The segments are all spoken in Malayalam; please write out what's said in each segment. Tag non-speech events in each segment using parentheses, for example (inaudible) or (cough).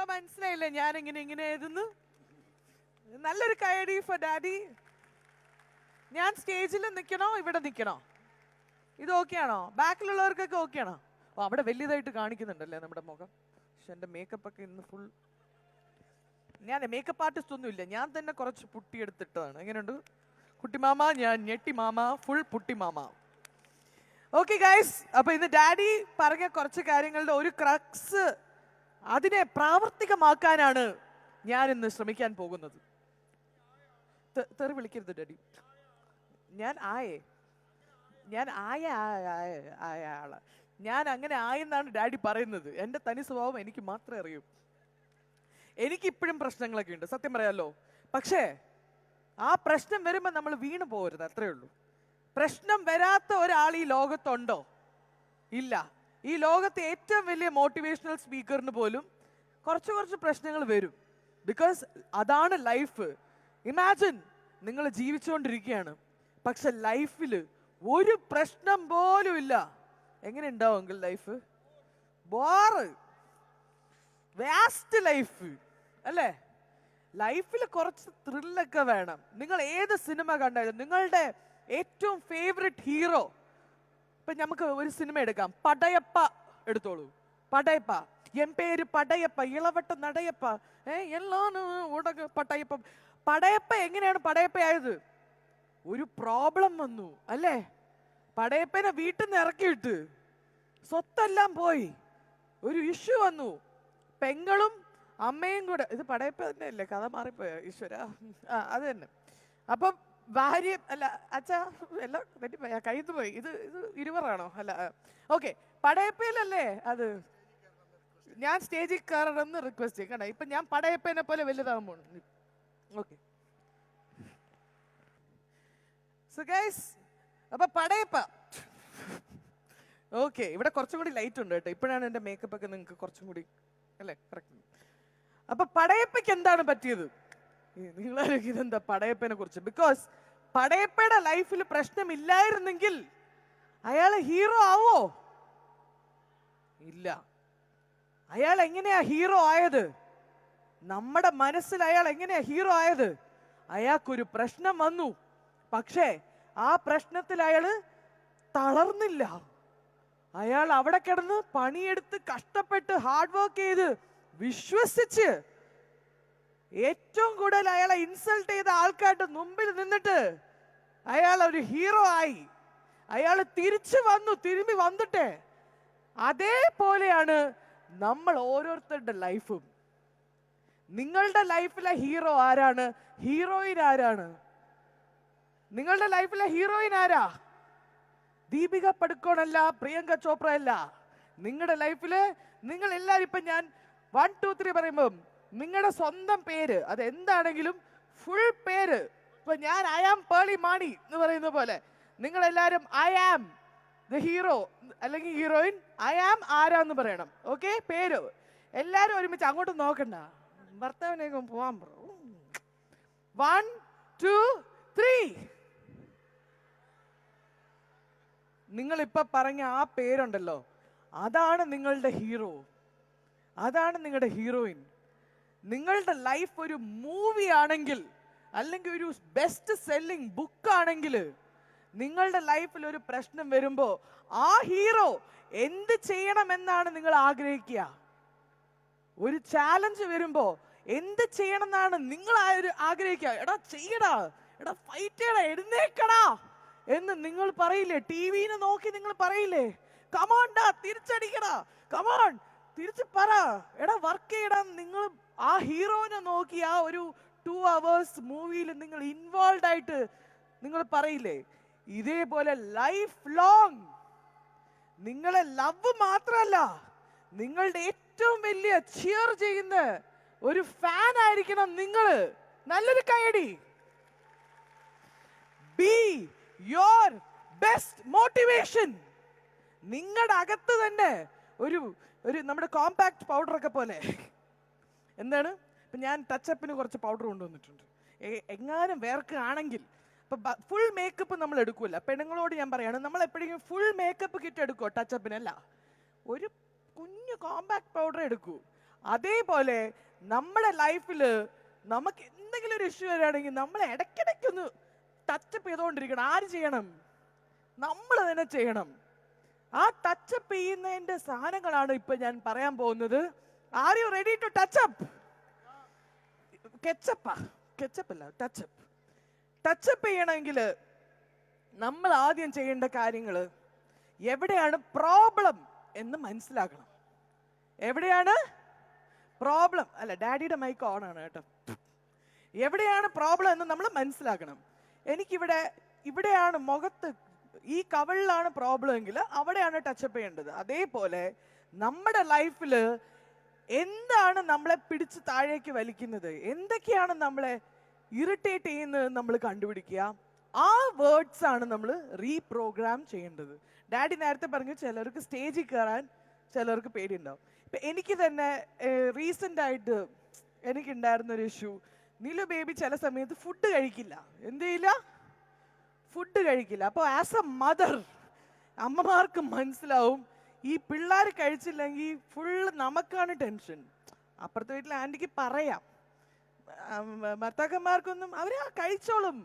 ഇപ്പൊ മനസ്സിലായില്ലേ ഞാൻ എങ്ങനെ ഇങ്ങനെ എഴുതുന്നു? നല്ലൊരു കൈഡി ഫോർ ഡാഡി ഞാൻ സ്റ്റേജിൽ നിൽക്കണോ? ഇവിടെ നിൽക്കണോ? ഇത് ഓക്കെ ആണോ? ബാക്കിലുള്ളവർക്കൊക്കെ ഓക്കെ ആണോ? ഓ അവിടെ വലിയതായിട്ട് കാണിക്കുന്നുണ്ടല്ലേ നമ്മുടെ മുഖം? പക്ഷെ എന്റെ മേക്കപ്പ് ഒക്കെ ഇന്ന് ഫുൾ ഞാൻ മേക്കപ്പ് ആർട്ടിസ്റ്റ് ഒന്നുമില്ല ഞാൻ തന്നെ കുറച്ച് പുട്ടി പുട്ടിയെടുത്തിട്ടതാണ് എങ്ങനെയുണ്ട്? കുട്ടിമാമ ഞാൻ ഞെട്ടി മാമ ഫുൾ പുട്ടി മാമ. ഓക്കെ ഗൈസ് അപ്പൊ ഇന്ന് ഡാഡി പറഞ്ഞ കുറച്ച് കാര്യങ്ങളുടെ ഒരു ക്രക്സ് അതിനെ പ്രാവർത്തികമാക്കാനാണ് ഞാൻ ഇന്ന് ശ്രമിക്കാൻ പോകുന്നത്. തെറി വിളിക്കരുത് ഡാഡി. ഞാൻ ആയേ. ഞാൻ ആയ ആയ ആയ- ആൾ. ഞാൻ അങ്ങനെ ആയെന്നാണ് ഡാഡി പറയുന്നത്. എന്റെ തനി സ്വഭാവം എനിക്ക് മാത്രമേ അറിയൂ. എനിക്ക് ഇപ്പോഴും പ്രശ്നങ്ങളൊക്കെ ഉണ്ട്. സത്യം പറയാമല്ലോ പക്ഷേ ആ പ്രശ്നം വരുമ്പോൾ നമ്മൾ വീണു പോകരുത് അത്രേ ഉള്ളൂ. പ്രശ്നം വരാത്ത ഒരാൾ ഈ ലോകത്തുണ്ടോ? ഇല്ല. ഈ ലോകത്തെ ഏറ്റവും വലിയ മോട്ടിവേഷണൽ സ്പീക്കറിന് പോലും കുറച്ച് കുറച്ച് പ്രശ്നങ്ങൾ വരും. ബിക്കോസ് അതാണ് ലൈഫ് ഇമാജിൻ നിങ്ങൾ ജീവിച്ചുകൊണ്ടിരിക്കുകയാണ്. പക്ഷെ ലൈഫിൽ ഒരു പ്രശ്നം പോലും ഇല്ല. എങ്ങനെ ഉണ്ടാവും ലൈഫ് ബോറ് വാസ്റ്റ് ലൈഫ് അല്ലേ? ലൈഫിൽ കുറച്ച് ത്രില്ലൊക്കെ വേണം. നിങ്ങൾ ഏത് സിനിമ കണ്ടാലും നിങ്ങളുടെ ഏറ്റവും ഫേവററ്റ് ഹീറോ ഇപ്പൊ നമുക്ക് ഒരു സിനിമ എടുക്കാം. പടയപ്പ എടുത്തോളൂ. പടയപ്പ. എൻ പേര് പടയപ്പ ഇളവട്ട നടയപ്പ. ഏ എല്ലാം ഉടക പടയപ്പ. പടയപ്പ എങ്ങനെയാണ് പടയപ്പ ആയത് ഒരു പ്രോബ്ലം വന്നു അല്ലേ? പടയപ്പനെ വീട്ടിൽ നിന്ന് ഇറക്കിയിട്ട് സ്വത്തെല്ലാം പോയി. ഒരു ഇഷ്യൂ വന്നു. പെങ്ങളും അമ്മയും കൂടെ ഇത് പടയപ്പ തന്നെ അല്ലേ? കഥ മാറിപ്പോയ? ഈശ്വര. ആ അത് തന്നെ. അപ്പം ഭാര്യ അല്ല അച്ഛ എല്ലാം തെറ്റിപ്പോയി കയ്യിൽ പോയി. ഇത് ഇത് ഇരുവറാണോ? അല്ല ഓക്കെ. പടയപ്പയിലല്ലേ അത്? ഞാൻ സ്റ്റേജിൽ കയറണമെന്ന് റിക്വസ്റ്റ് ചെയ്യും കേട്ടോ ഇപ്പൊ ഞാൻ പടയപ്പേനെ പോലെ വലുതാകുമ്പോൾ ഓക്കെ. സോ അപ്പൊ പടയപ്പ. ഓക്കെ ഇവിടെ കുറച്ചും കൂടി ലൈറ്റ് ഉണ്ട് കേട്ടോ. ഇപ്പോഴാണ് എന്റെ മേക്കപ്പ് ഒക്കെ നിങ്ങൾക്ക് കുറച്ചും കൂടി അല്ലേ? കറക്റ്റ് അപ്പൊ പടയപ്പയ്ക്ക് എന്താണ് പറ്റിയത്? നിങ്ങളാരും ഇതെന്താ പടയപ്പനെ കുറിച്ച്? ബിക്കോസ് പടയപ്പയുടെ ലൈഫിൽ പ്രശ്നമില്ലായിരുന്നെങ്കിൽ അയാൾ ഹീറോ ആവോ? ഇല്ല. അയാൾ എങ്ങനെയാ ഹീറോ ആയത്? നമ്മുടെ മനസ്സിൽ അയാൾ എങ്ങനെയാ ഹീറോ ആയത്? അയാൾക്കൊരു പ്രശ്നം വന്നു. പക്ഷേ ആ പ്രശ്നത്തിൽ അയാൾ തളർന്നില്ല. അയാൾ അവിടെ കിടന്ന് പണിയെടുത്ത് കഷ്ടപ്പെട്ട് ഹാർഡ് വർക്ക് ചെയ്ത് വിശ്വസിച്ച് ഏറ്റവും കൂടുതൽ അയാളെ ഇൻസൾട്ട് ചെയ്ത ആൾക്കാരുടെ മുമ്പിൽ നിന്നിട്ട് അയാൾ ഒരു ഹീറോ ആയി. അയാൾ തിരിച്ചു വന്നു തിരുമ്പി വന്നിട്ടേ. അതേപോലെയാണ് നമ്മൾ ഓരോരുത്തരുടെ ലൈഫും നിങ്ങളുടെ ലൈഫിലെ ഹീറോ ആരാണ്? ഹീറോയിൻ ആരാണ്? നിങ്ങളുടെ ലൈഫിലെ ഹീറോയിൻ ആരാ? ദീപിക പടുക്കോണല്ല പ്രിയങ്ക ചോപ്ര അല്ല നിങ്ങളുടെ ലൈഫിൽ നിങ്ങൾ എല്ലാവരും ഇപ്പൊ ഞാൻ വൺ ടു ത്രീ പറയുമ്പം നിങ്ങളുടെ സ്വന്തം പേര് അത് എന്താണെങ്കിലും ഫുൾ പേര്. ഇപ്പൊ ഞാൻ ഐ ആം പേളി മാണി എന്ന് പറയുന്ന പോലെ നിങ്ങൾ എല്ലാരും ഐ ആം ദ ഹീറോ അല്ലെങ്കിൽ ഹീറോയിൻ ഐ ആം ആരാന്ന് പറയണം. ഓക്കെ പേര്. എല്ലാരും ഒരുമിച്ച് അങ്ങോട്ട് നോക്കണ്ട. ഭർത്താവിനേക്കും പോവാൻ വൺ ടു ത്രീ നിങ്ങൾ ഇപ്പൊ പറഞ്ഞ ആ പേരുണ്ടല്ലോ അതാണ് നിങ്ങളുടെ ഹീറോ അതാണ് നിങ്ങളുടെ ഹീറോയിൻ നിങ്ങളുടെ ലൈഫ് ഒരു മൂവി ആണെങ്കിൽ അല്ലെങ്കിൽ ഒരു ബെസ്റ്റ് സെല്ലിംഗ് ബുക്ക് ആണെങ്കിൽ നിങ്ങളുടെ ലൈഫിൽ ഒരു പ്രശ്നം വരുമ്പോ ആ ഹീറോ എന്ത് ചെയ്യണമെന്നാണ് നിങ്ങൾ ആഗ്രഹിക്കുക? ഒരു ചാലഞ്ച് വരുമ്പോ എന്ത് ചെയ്യണം എന്നാണ് നിങ്ങൾ ആഗ്രഹിക്കുക? എടാ ചെയ്യടാ എടാ ഫൈറ്റ് ചെയ്യടാ എഴുന്നേക്കടാ എന്ന് നിങ്ങൾ പറയില്ലേ? ടി വിനെ നോക്കി നിങ്ങൾ പറയില്ലേ? കമോണ്ടാ തിരിച്ചടിക്കടാ. കമോൺ തിരിച്ച് പറ. എടാ വർക്ക് ചെയ്യടാ. നിങ്ങൾ ആ ഹീറോനെ നോക്കി ആ ഒരു ടു അവേഴ്സ് മൂവിയിൽ നിങ്ങൾ ഇൻവോൾവ് ആയിട്ട് നിങ്ങൾ പറയില്ലേ? ഇതേപോലെ ലൈഫ് ലോങ് നിങ്ങളെ ലവ് മാത്രമല്ല നിങ്ങളുടെ ഏറ്റവും വലിയ ചിയർ ചെയ്യുന്ന ഒരു ഫാൻ ആയിരിക്കണം നിങ്ങൾ നല്ലൊരു കൈയടി ബി യോർ ബെസ്റ്റ് മോട്ടിവേഷൻ നിങ്ങളുടെ അകത്ത് തന്നെ ഒരു ഒരു നമ്മുടെ കോമ്പാക്ട് പൗഡറൊക്കെ പോലെ. എന്താണ്? ഇപ്പം ഞാൻ ടച്ചപ്പിന് കുറച്ച് പൗഡർ കൊണ്ടുവന്നിട്ടുണ്ട്. എങ്ങാനും വേർക്കുകയാണെങ്കിൽ ഇപ്പം ഫുൾ മേക്കപ്പ് നമ്മൾ എടുക്കില്ല പെണ്ണുങ്ങളോട് ഞാൻ പറയാണ് നമ്മൾ എപ്പോഴെങ്കിലും ഫുൾ മേക്കപ്പ് കിറ്റ് എടുക്കുമോ ടച്ചപ്പിനല്ല ഒരു കുഞ്ഞു കോമ്പാക്ട് പൗഡർ എടുക്കൂ. അതേപോലെ നമ്മുടെ ലൈഫിൽ നമുക്ക് എന്തെങ്കിലും ഒരു ഇഷ്യൂ വരികയാണെങ്കിൽ നമ്മൾ ഇടയ്ക്കിടയ്ക്കൊന്ന് ടച്ചപ്പ് ചെയ്തുകൊണ്ടിരിക്കണം. ആര് ചെയ്യണം? നമ്മൾ തന്നെ ചെയ്യണം. ആ ടച്ചപ്പ് ചെയ്യുന്നതിന്റെ സാധനങ്ങളാണ് ഇപ്പൊ ഞാൻ പറയാൻ പോകുന്നത്. Are you ready to touch up കെച്ചപ്പാ ketchup അല്ല ടച്ചപ്പ് ടച്ചപ്പ് ചെയ്യണമെങ്കിൽ നമ്മൾ ആദ്യം ചെയ്യേണ്ട കാര്യങ്ങൾ എവിടെയാണ് പ്രോബ്ലം എന്ന് മനസ്സിലാക്കണം. എവിടെയാണ് പ്രോബ്ലം അല്ല ഡാഡിയുടെ മൈക്ക് ഓൺ ആണ് കേട്ടോ. എവിടെയാണ് പ്രോബ്ലം എന്ന് നമ്മൾ മനസ്സിലാക്കണം. എനിക്കിവിടെ ഇവിടെയാണ് മുഖത്ത് ഈ കവളിലാണ് പ്രോബ്ലം എങ്കിൽ അവിടെയാണ് ടച്ചപ്പ് ചെയ്യേണ്ടത്. അതേപോലെ നമ്മുടെ ലൈഫിൽ എന്താണ് നമ്മളെ പിടിച്ച് താഴേക്ക് വലിക്കുന്നത്? എന്തൊക്കെയാണ് നമ്മളെ ഇറിറ്റേറ്റ് ചെയ്യുന്നത് നമ്മൾ കണ്ടുപിടിക്കുക? ആ വേർഡ്സ് ആണ് നമ്മൾ റീപ്രോഗ്രാം ചെയ്യേണ്ടത്. ഡാഡി നേരത്തെ പറഞ്ഞു ചിലർക്ക് സ്റ്റേജിൽ കയറാൻ ചിലർക്ക് പേടിയുണ്ടാവും. ഇപ്പൊ എനിക്ക് തന്നെ റീസെന്റ് ആയിട്ട് എനിക്കുണ്ടായിരുന്ന ഒരു ഇഷ്യൂ നിലു ബേബി ചില സമയത്ത് ഫുഡ് കഴിക്കില്ല. എന്ത് ചെയ്യില്ല? ഫുഡ് കഴിക്കില്ല. അപ്പോൾ ആസ് എ മദർ അമ്മമാർക്ക് മനസ്സിലാവും ഈ പിള്ളേർ കഴിച്ചില്ലെങ്കിൽ ഫുള്ള് നമുക്കാണ് ടെൻഷൻ അപ്പുറത്തെ വീട്ടിലെ ആന്റിക്ക് പറയാം. ഭർത്താക്കന്മാർക്കൊന്നും അവർ കഴിച്ചോളും.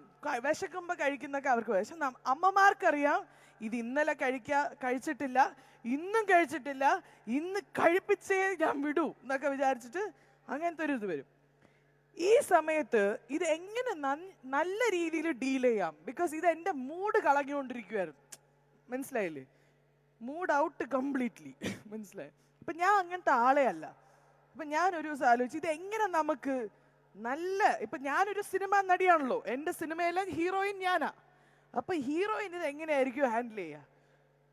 വിശക്കുമ്പോൾ കഴിക്കുന്നൊക്കെ അവർക്ക് നം- അമ്മമാർക്കറിയാം ഇത് ഇന്നലെ കഴിക്കാ കഴിച്ചിട്ടില്ല ഇന്നും കഴിച്ചിട്ടില്ല ഇന്ന് കഴിപ്പിച്ചേ ഞാൻ വിടൂ എന്നൊക്കെ വിചാരിച്ചിട്ട് അങ്ങനത്തെ ഒരു ഇത് വരും. ഈ സമയത്ത് ഇത് എങ്ങനെ നല്ല രീതിയിൽ ഡീൽ ചെയ്യാം? ബിക്കോസ് ഇത് എന്റെ മൂഡ് കളഞ്ഞുകൊണ്ടിരിക്കുവായിരുന്നു മനസ്സിലായില്ലേ? മൂഡ് ഔട്ട് കംപ്ലീറ്റ്ലി മനസ്സിലായി? അപ്പൊ ഞാൻ അങ്ങനത്തെ ആളെ അല്ല. അപ്പൊ ഞാൻ ഒരു ദിവസം ആലോചിച്ചു ഇത് എങ്ങനെ നമുക്ക് നല്ല ഇപ്പൊ ഞാനൊരു സിനിമ നടിയാണല്ലോ. എന്റെ സിനിമയിലെ ഹീറോയിൻ ഞാനാ. അപ്പൊ ഹീറോയിൻ ഇത് എങ്ങനെയായിരിക്കും ഹാൻഡിൽ ചെയ്യുക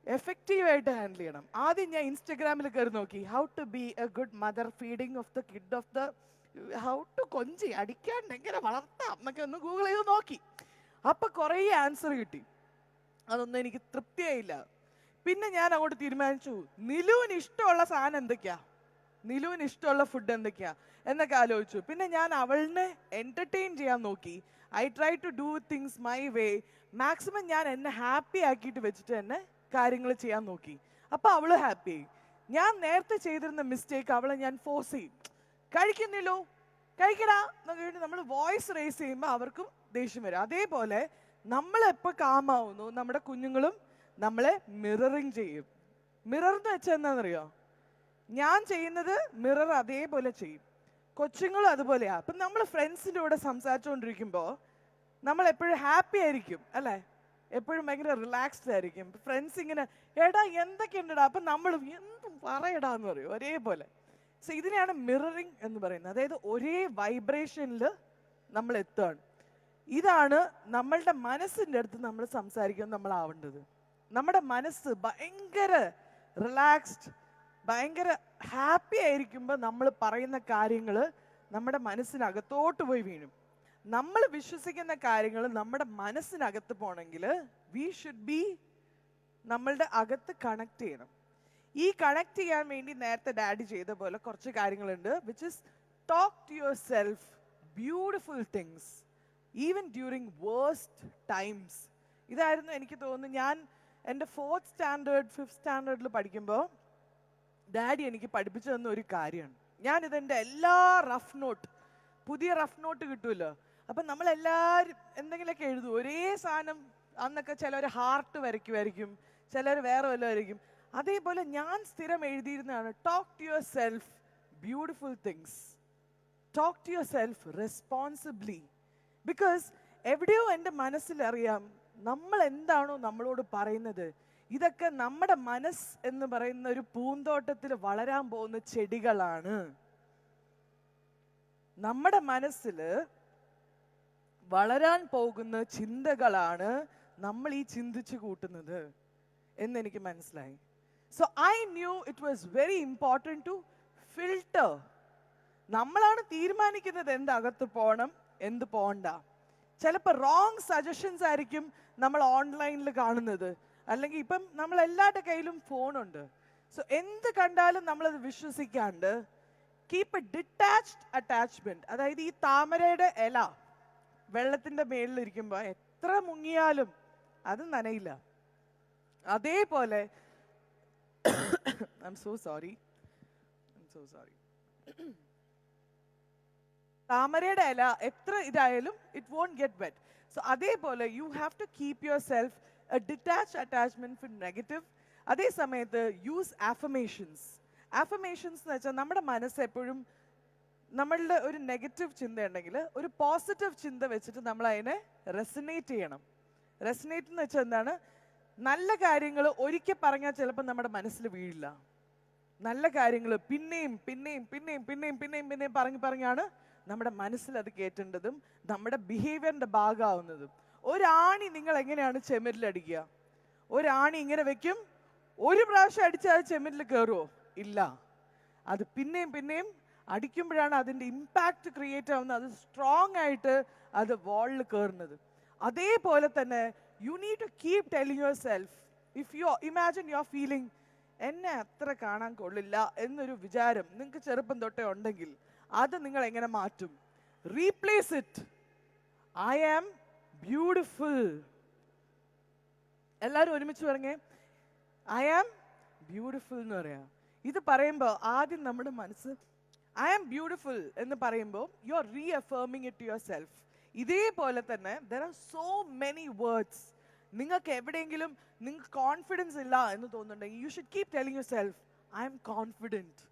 എഫക്റ്റീവ് ആയിട്ട് ഹാൻഡിൽ ചെയ്യണം. ആദ്യം ഞാൻ ഇൻസ്റ്റഗ്രാമിൽ കയറി നോക്കി. How to be a good mother feeding of the kid of the how to കൊഞ്ചി അടിക്കാണ്ട് എങ്ങനെ വളർത്താം എന്നൊക്കെ ഒന്ന് ഗൂഗിൾ ചെയ്ത് നോക്കി. അപ്പൊ കുറേ ആൻസർ കിട്ടി. അതൊന്നും എനിക്ക് തൃപ്തിയായില്ല പിന്നെ ഞാൻ അങ്ങോട്ട് തീരുമാനിച്ചു നിലുവിന് ഇഷ്ടമുള്ള സാധനം എന്തൊക്കെയാ? നിലുവിന് ഇഷ്ടമുള്ള ഫുഡ് എന്തൊക്കെയാ? എന്നൊക്കെ ആലോചിച്ചു. പിന്നെ ഞാൻ അവളിനെ എന്റർടൈൻ ചെയ്യാൻ നോക്കി. I try to do things my way maximum ഞാൻ എന്നെ ഹാപ്പി ആക്കിയിട്ട് വെച്ചിട്ട് തന്നെ കാര്യങ്ങൾ ചെയ്യാൻ നോക്കി. അപ്പൊ അവൾ ഹാപ്പി ഞാൻ നേരത്തെ ചെയ്തിരുന്ന മിസ്റ്റേക്ക് അവളെ ഞാൻ ഫോഴ്സ് ചെയ്യും. കഴിക്കുന്നില്ലോ. കഴിക്കടാ എന്നൊക്കെ വേണ്ടി നമ്മൾ വോയിസ് റേസ് ചെയ്യുമ്പോൾ അവർക്കും ദേഷ്യം വരും. അതേപോലെ നമ്മളെപ്പോൾ കാമാവുന്നു നമ്മുടെ കുഞ്ഞുങ്ങളും നമ്മളെ മിററിങ് ചെയ്യും. മിറർ എന്ന് വെച്ചാൽ എന്താണെന്നറിയോ? ഞാൻ ചെയ്യുന്നത് മിറർ അതേപോലെ ചെയ്യും. കൊച്ചുങ്ങളും അതുപോലെയാ. അപ്പം നമ്മൾ ഫ്രണ്ട്സിന്റെ കൂടെ സംസാരിച്ചുകൊണ്ടിരിക്കുമ്പോൾ നമ്മൾ എപ്പോഴും ഹാപ്പി ആയിരിക്കും അല്ലേ? എപ്പോഴും ഭയങ്കര റിലാക്സ്ഡ് ആയിരിക്കും. ഫ്രണ്ട്സ് ഇങ്ങനെ എടാ എന്തൊക്കെയുണ്ടടാ? അപ്പം നമ്മളും എന്തും പറയടാ എന്ന് പറയും. ഒരേപോലെ. സോ ഇതിനെയാണ് മിററിങ് എന്ന് പറയുന്നത്. അതായത് ഒരേ വൈബ്രേഷനിൽ നമ്മൾ എത്തുകയാണ്. ഇതാണ് നമ്മളുടെ മനസ്സിന്റെ അടുത്ത് നമ്മൾ സംസാരിക്കാൻ നമ്മളാവേണ്ടത് നമ്മുടെ മനസ്സ് ഭയങ്കര റിലാക്സ്ഡ് ഭയങ്കര ഹാപ്പി ആയിരിക്കുമ്പോൾ നമ്മൾ പറയുന്ന കാര്യങ്ങൾ നമ്മുടെ മനസ്സിനകത്തോട്ട് പോയി വീണു നമ്മൾ വിശ്വസിക്കുന്ന കാര്യങ്ങൾ നമ്മുടെ മനസ്സിനകത്ത് പോകണമെങ്കിൽ വി ഷുഡ് ബി നമ്മളുടെ അകത്ത് കണക്ട് ചെയ്യണം. ഈ കണക്ട് ചെയ്യാൻ വേണ്ടി നേരത്തെ ഡാഡി ചെയ്ത പോലെ കുറച്ച് കാര്യങ്ങളുണ്ട് which is talk to yourself beautiful things even during worst times ഇതായിരുന്നു എനിക്ക് തോന്നുന്നു ഞാൻ എന്റെ ഫോർത്ത് സ്റ്റാൻഡേർഡ് ഫിഫ്ത് സ്റ്റാൻഡേർഡിൽ പഠിക്കുമ്പോൾ ഡാഡി എനിക്ക് പഠിപ്പിച്ചു തന്ന ഒരു കാര്യമാണ്. ഞാൻ ഇതെന്റെ എല്ലാ റഫ് നോട്ട് പുതിയ റഫ് നോട്ട് കിട്ടുമല്ലോ അപ്പം നമ്മളെല്ലാവരും എന്തെങ്കിലുമൊക്കെ എഴുതും. ഒരേ സാധനം അന്നൊക്കെ ചിലർ ഹാർട്ട് വരയ്ക്കുമായിരിക്കും ചിലർ വേറെ വല്ലതായിരിക്കും അതേപോലെ ഞാൻ സ്ഥിരം എഴുതിയിരുന്നതാണ് talk to yourself beautiful things talk to yourself responsibly because എവിടെയോ എന്റെ മനസ്സിലറിയാം നമ്മൾ എന്താണോ നമ്മളോട് പറയുന്നത്. ഇതൊക്കെ നമ്മുടെ മനസ്സ് എന്ന് പറയുന്ന ഒരു പൂന്തോട്ടത്തിൽ വളരാൻ പോകുന്ന ചെടികളാണ്. നമ്മുടെ മനസ്സിൽ വളരാൻ പോകുന്ന ചിന്തകളാണ് നമ്മൾ ഈ ചിന്തിച്ചു കൂട്ടുന്നത്. എന്നെനിക്ക് മനസ്സിലായി. So I knew it was very important to filter നമ്മളാണ് തീരുമാനിക്കുന്നത് എന്തകത്ത് പോകണം എന്ത് പോകണ്ട ചിലപ്പോൾ റോങ് സജഷൻസ് ആയിരിക്കും നമ്മൾ ഓൺലൈനിൽ കാണുന്നത്. അല്ലെങ്കിൽ ഇപ്പം നമ്മൾ എല്ലാവരുടെ കയ്യിലും ഫോണുണ്ട് സോ എന്ത് കണ്ടാലും നമ്മളത് വിശ്വസിക്കാണ്ട് കീപ്പ് എ ഡിറ്റാച്ച്ഡ് അറ്റാച്ച്മെന്റ് അതായത് ഈ താമരയുടെ ഇല വെള്ളത്തിന്റെ മേളിലിരിക്കുമ്പോൾ എത്ര മുങ്ങിയാലും അത് നനയില്ല. അതേപോലെ (coughs) I so sorry. I'm so sorry. (coughs) താമരയുടെ ഇല എത്ര ഇതായാലും it won't get wet so അതേപോലെ you have to keep yourself a detach attachment for negative അതേ സമയത്ത് യൂസ് ആഫമേഷൻസ് ആഫമേഷൻസ് എന്ന് വെച്ചാൽ നമ്മുടെ മനസ്സ് എപ്പോഴും നമ്മളുടെ ഒരു നെഗറ്റീവ് ചിന്ത ഉണ്ടെങ്കിൽ ഒരു പോസിറ്റീവ് ചിന്ത വെച്ചിട്ട് നമ്മൾ അതിനെ റെസിനേറ്റ് ചെയ്യണം. റെസിനേറ്റ് എന്ന് വെച്ചാൽ എന്താണ്? നല്ല കാര്യങ്ങൾ ഒരിക്കൽ പറഞ്ഞാൽ ചിലപ്പോൾ നമ്മുടെ മനസ്സിൽ വീഴില്ല. നല്ല കാര്യങ്ങൾ പിന്നെയും പിന്നെയും പിന്നെയും പിന്നെയും പിന്നെയും പിന്നെയും പറഞ്ഞ് പറഞ്ഞാണ് നമ്മുടെ മനസ്സിൽ അത് കയറ്റേണ്ടതും നമ്മുടെ ബിഹേവിയറിന്റെ ഭാഗമാവുന്നതും. ഒരാണി നിങ്ങൾ എങ്ങനെയാണ് ചെമ്മരിലടിക്കുക ഒരാണി ഇങ്ങനെ വെക്കും ഒരു പ്രാവശ്യം അടിച്ചാൽ അത് ചെമ്മരിൽ കയറുമോ ഇല്ല. അത് പിന്നെയും പിന്നെയും അടിക്കുമ്പോഴാണ് അതിന്റെ ഇമ്പാക്റ്റ് ക്രിയേറ്റ് ആവുന്നത്. അത് സ്ട്രോങ് ആയിട്ട് അത് വാളിൽ കയറുന്നത് അതേപോലെ തന്നെ you need to keep telling yourself if you imagine you are feeling എന്നെ അത്ര കാണാൻ കൊള്ളില്ല എന്നൊരു വിചാരം നിങ്ങൾക്ക് ചെറുപ്പം തൊട്ടേ ഉണ്ടെങ്കിൽ അത് നിങ്ങൾ എങ്ങനെ മാറ്റും? Replace it I am beautiful എല്ലാവരും ഒരുമിച്ച് പറഞ്ഞേ. ഐ ആം ബ്യൂട്ടിഫുൾ എന്ന് പറയാം. ഇത് പറയുമ്പോൾ ആദ്യം നമ്മുടെ മനസ്സ് ഐ ആം ബ്യൂട്ടിഫുൾ എന്ന് പറയുമ്പോൾ you are reaffirming it yourself ഇതേപോലെ തന്നെ there are so many words നിങ്ങൾക്ക് എവിടെയെങ്കിലും നിങ്ങൾക്ക് കോൺഫിഡൻസ് ഇല്ല എന്ന് തോന്നുന്നുണ്ടെങ്കിൽ you should keep telling yourself I am confident